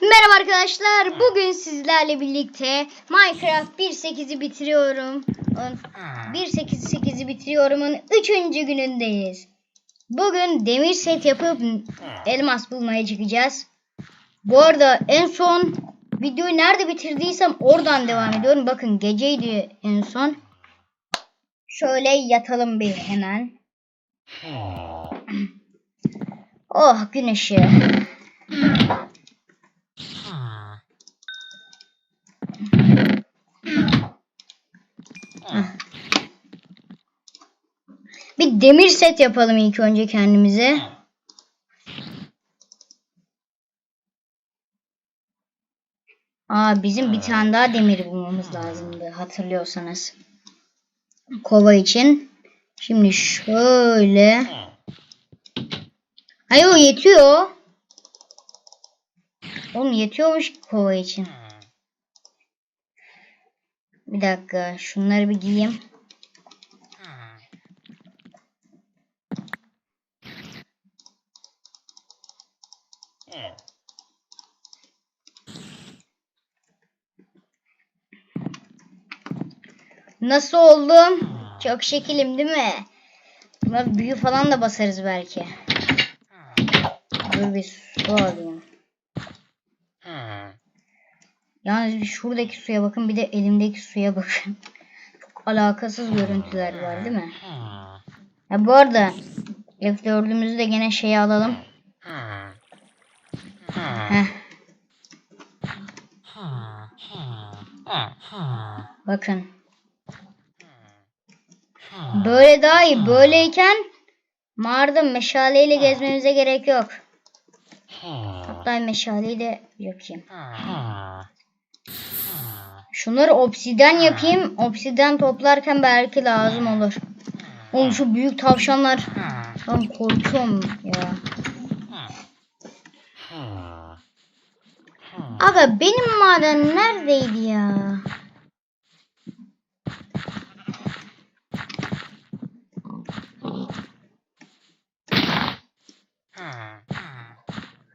Merhaba arkadaşlar. Bugün sizlerle birlikte Minecraft 1.8'i bitiriyorum. 1.8.8'i bitiriyorumun 3. günündeyiz. Bugün demir set yapıp elmas bulmaya çıkacağız. Bu arada en son videoyu nerede bitirdiysem oradan devam ediyorum. Bakın geceydi en son. Şöyle yatalım bir hemen. Oh gün Bir demir set yapalım ilk önce kendimize. Aa bizim bir tane daha demir bulmamız lazımdı hatırlıyorsanız. Kova için. Şimdi şöyle. Hayır o yetiyor. Oğlum yetiyormuş kova için. Bir dakika şunları bir giyeyim. Nasıl oldum? Çok şekilim değil mi? Buna büyü falan da basarız belki. Dur bir su alayım. Yalnız bir şuradaki suya bakın bir de elimdeki suya bakın. Çok alakasız görüntüler var değil mi? Ha, bu arada F4'ümüzü de gene şeye alalım. Heh. Bakın. Böyle daha iyi. Böyleyken mağarada meşaleyle gezmemize gerek yok. Hatta meşaleyi de yakayım. Şunları obsiden yapayım. Obsiden toplarken belki lazım olur. Oğlum şu büyük tavşanlar. Ben korkuyorum ya. Aga benim maden neredeydi ya?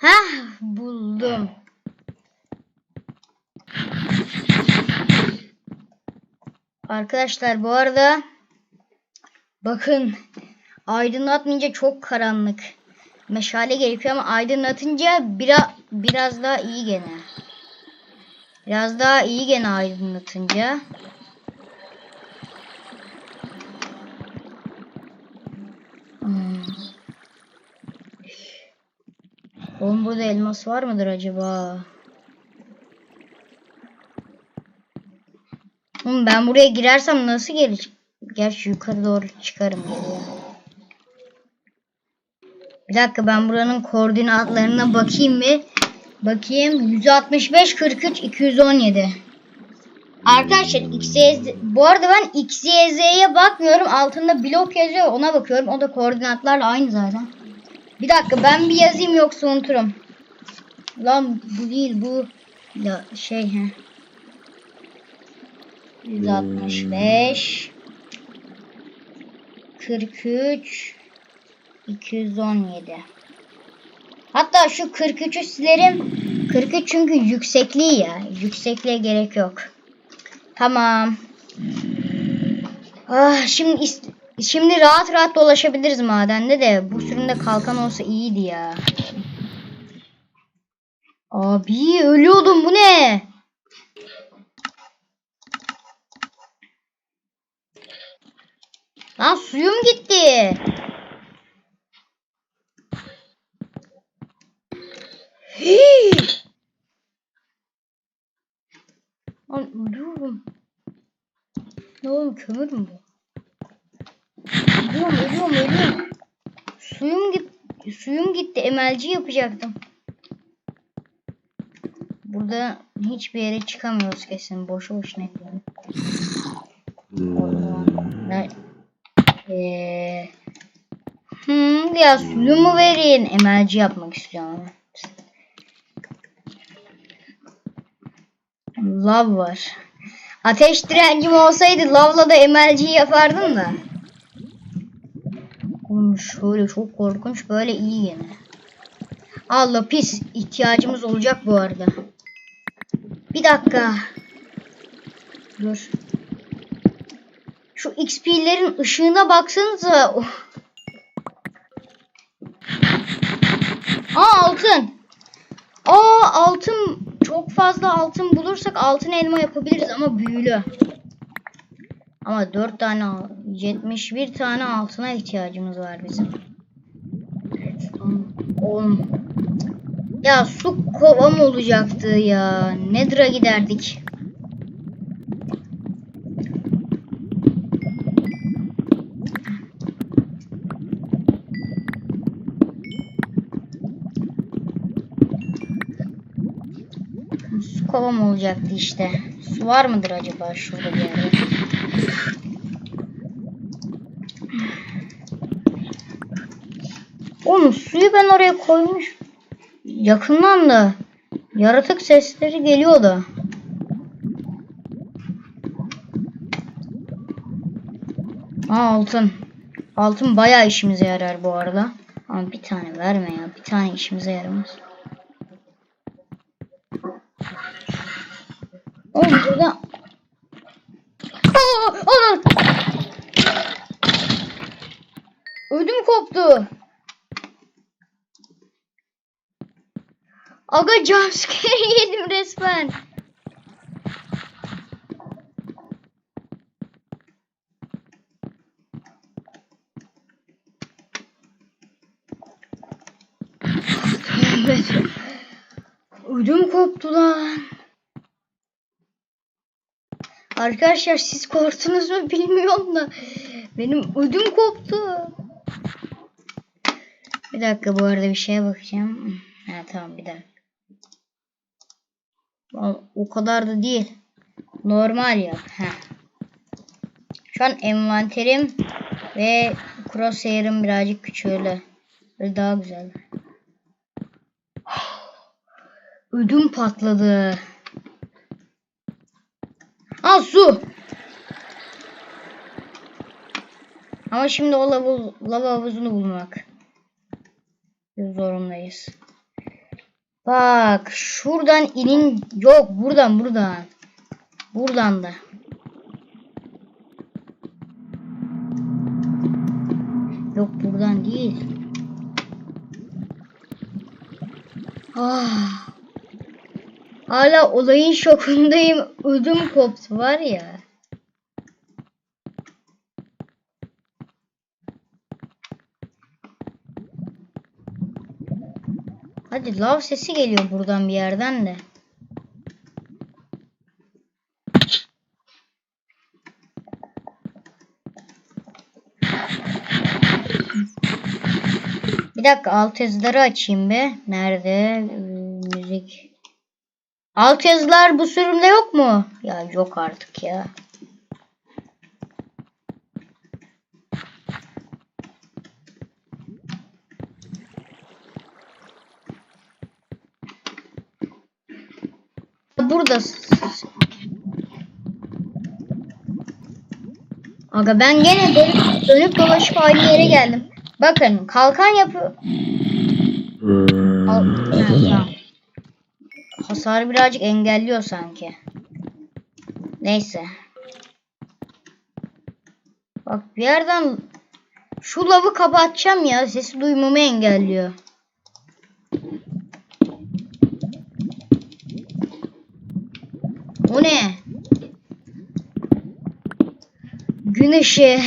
Hah buldum. Arkadaşlar bu arada bakın aydınlatmayınca çok karanlık. Meşale gerekiyor ama aydınlatınca biraz biraz daha iyi gene. Biraz daha iyi gene aydınlatınca. Hmm. Oğlum burada elmas var mıdır acaba? Oğlum ben buraya girersem nasıl gelir? Gerçi yukarı doğru çıkarım. Bir dakika ben buranın koordinatlarına bakayım mı? Bakayım 165 43 217. Arkadaşlar XYZ bu arada ben XYZ'ye bakmıyorum. Altında blok yazıyor. Ona bakıyorum. O da koordinatlarla aynı zaten. Bir dakika ben bir yazayım yoksa unuturum. Lan bu değil bu ya şey he. 165 43 217 Hatta şu 43'ü silerim. 43 çünkü yüksekliği ya. Yüksekliğe gerek yok. Tamam. Ah, şimdi şimdi rahat rahat dolaşabiliriz madende de bu sürümde kalkan olsa iyiydi ya. Abi ölüyordum bu ne? Lan suyum gitti. Hii. Lan ölüyorum. Ne oğlum kömür mü bu? Ölüyorum ölüyorum ölüyorum. Suyum gitti. Suyum gitti. Emelci yapacaktım. Burada hiçbir yere çıkamıyoruz kesin. Boşu boşuna yapıyorum. Ne? Ee, hmm, ya suyumu verin. Emelci yapmak istiyorum. Lav var. Ateş direncim olsaydı lavla da emelciyi yapardım da. Oğlum şöyle çok korkunç böyle iyi gene. Allah pis ihtiyacımız olacak bu arada. Bir dakika. Dur. Şu XP'lerin ışığına baksanıza. Oh. Aa altın. Aa altın. Çok fazla altın bulursak altın elma yapabiliriz ama büyülü. Ama 4 tane al- 71 tane altına ihtiyacımız var bizim. Oğlum. Ya su kovam olacaktı ya. Nedir'a giderdik. Su kovam olacaktı işte. Su var mıdır acaba şurada bir yerde? Oğlum suyu ben oraya koymuş. Yakından da yaratık sesleri geliyor da. Aa altın. Altın bayağı işimize yarar bu arada. Ama bir tane verme ya. Bir tane işimize yaramaz. Oğlum burada... Aa, aa! Ödüm koptu. Aga jumpscare yedim resmen. Ödüm koptu lan. Arkadaşlar siz korktunuz mu bilmiyorum da benim ödüm koptu. Bir dakika bu arada bir şeye bakacağım. Ha tamam bir dakika. O, kadar da değil. Normal yap. Heh. Şu an envanterim ve crosshair'ım birazcık küçüğüyle. Böyle daha güzel. Ödüm patladı. Al su. Ama şimdi o lava, lava havuzunu bulmak. Zorundayız. Bak şuradan inin yok buradan buradan. Buradan da. Yok buradan değil. Ah. Hala olayın şokundayım. Ödüm koptu var ya. Hadi lav sesi geliyor buradan bir yerden de. Bir dakika alt yazıları açayım be. Nerede? Müzik. Alt yazılar bu sürümde yok mu? Ya yok artık ya. Burada. Aga ben gene dönüp, dönüp dolaşıp aynı yere geldim. Bakın kalkan yapı... Al, ha, tamam. Hasarı birazcık engelliyor sanki. Neyse. Bak bir yerden şu lavı kapatacağım ya. Sesi duymamı engelliyor. Bu ne? Gün ışığı.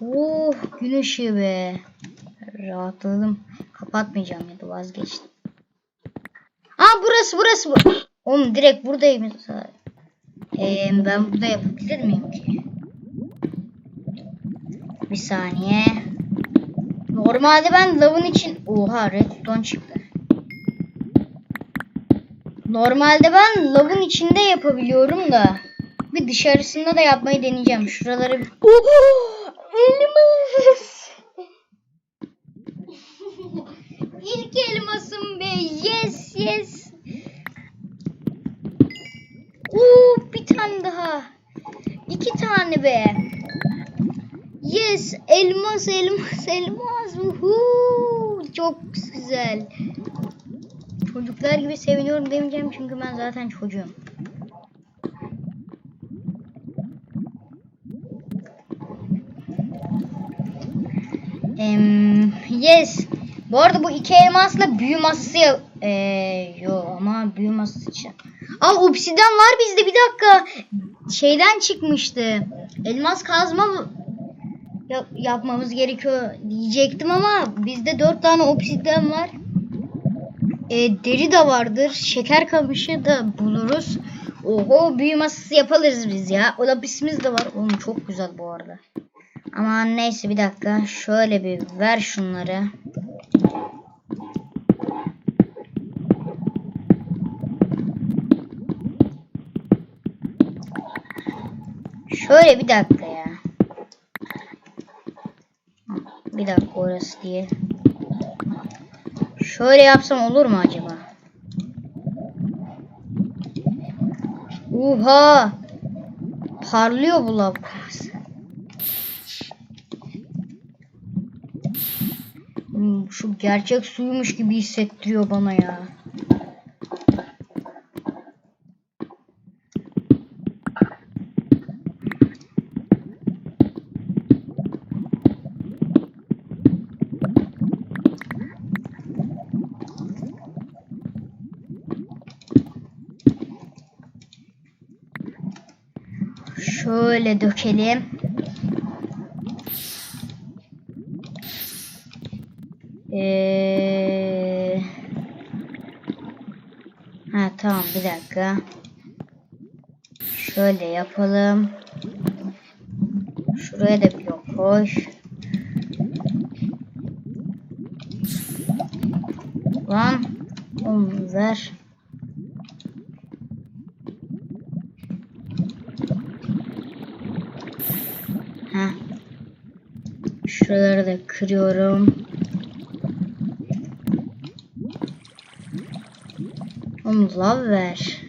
oh gün ışığı be. Rahatladım. Kapatmayacağım ya da vazgeçtim. Aa burası burası bu. Oğlum direkt buradayım. Ee, ben burada yapabilir miyim ki? Bir saniye. Normalde ben lavın için... Oha redstone çıktı. Normalde ben lavın içinde yapabiliyorum da. Bir dışarısında da yapmayı deneyeceğim. Şuraları! Elmas! İlk elmasım be. Yes yes. Oo, bir tane daha. İki tane be. Yes Yes. Elmas elmas elmas. Uhu. Çok güzel. Çocuklar gibi seviniyorum demeyeceğim çünkü ben zaten çocuğum. Yes. Bu arada bu iki elmasla büyü masası Eee yo ama büyü masası için. Aa obsidyen var bizde bir dakika. Şeyden çıkmıştı. Elmas kazma mı- ya- yapmamız gerekiyor diyecektim ama bizde dört tane obsidyen var. E, deri de vardır. Şeker kamışı da buluruz. Oho büyü masası yaparız biz ya. O lapisimiz de var. Oğlum çok güzel bu arada. Ama neyse bir dakika. Şöyle bir ver şunları. Şöyle bir dakika ya. Bir dakika orası diye. Şöyle yapsam olur mu acaba? Uha! Parlıyor bu lav. Hmm, Şu gerçek suymuş gibi hissettiriyor bana ya. Şöyle dökelim. Ee... Ha tamam bir dakika. Şöyle yapalım. Şuraya da blok koy. Lan onu ver. Ha. Şuraları da kırıyorum. Oğlum lav ver.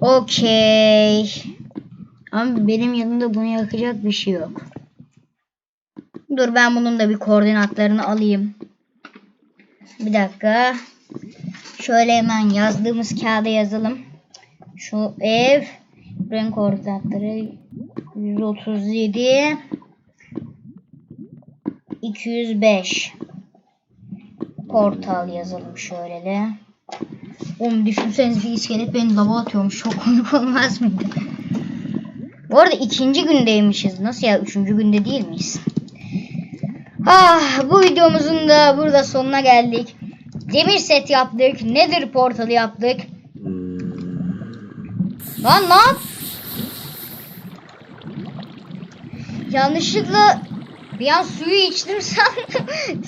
Okey. Ama benim yanımda bunu yakacak bir şey yok. Dur ben bunun da bir koordinatlarını alayım. Bir dakika. Şöyle hemen yazdığımız kağıda yazalım. Şu ev renk koordinatları 137 205 portal yazalım şöyle de. Oğlum düşünseniz bir iskelet beni lava atıyormuş. Çok komik olmaz mıydı? Bu arada ikinci gündeymişiz. Nasıl ya? Üçüncü günde değil miyiz? Ah bu videomuzun da burada sonuna geldik. Demir set yaptık. Nether portalı yaptık. Lan ne yap? Yanlışlıkla bir an suyu içtim sandım.